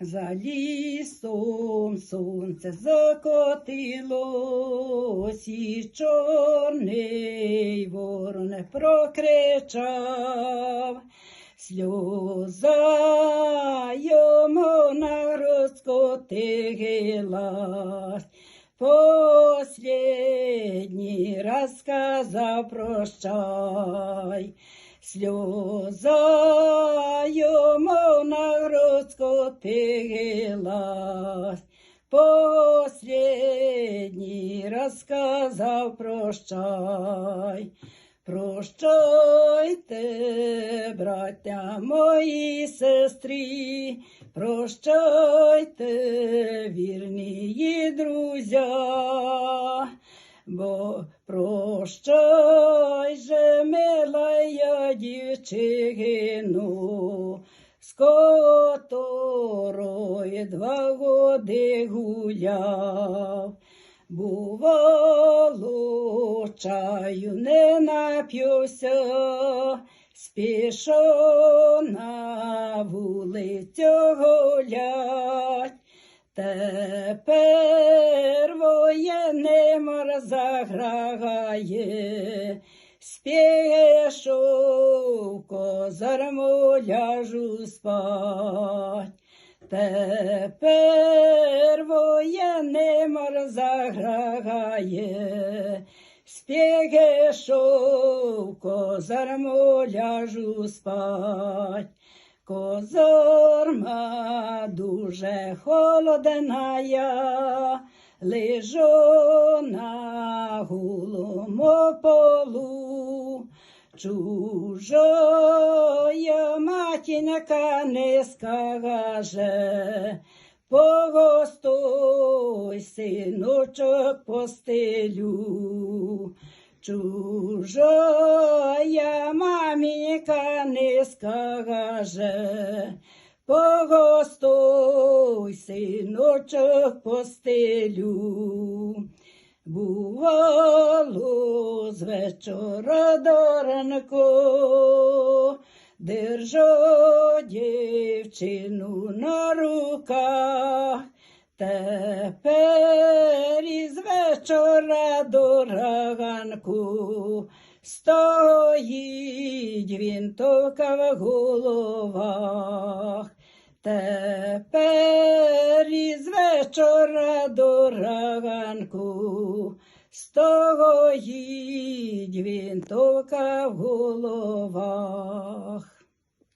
За лісом сонце закотилось, і чорний ворон прокричав. Сльоза йому на розкотилась, Последній раз сказав прощай. Сльоза розкотилась, Последній раз прощай. Прощайте, браття мої сестри, прощайте, вірні друзя, бо прощай же, милая дівчину, з которой два годи гуляв. Бувало, чаю не нап'юся, спішу на вулицю гулять. Тепер воєнний мор заграє, спішу в козарму ляжу спать. Тепер воєнний мор заграє, спішу в козарму ляжу спать. Козорма дуже холодна я, лежу на голому полу. Чужая матінка не скаже, погостуй, синочок, постелю. Чужая мамінька не скаже, погостуй, синочок, постелю. Бувало з вечора до ранку, держу дівчину на руках, тепер із вечора до ранку стоїть вінтовка в головах. Тепер із вечора до ранку стоїть вінтовка в головах.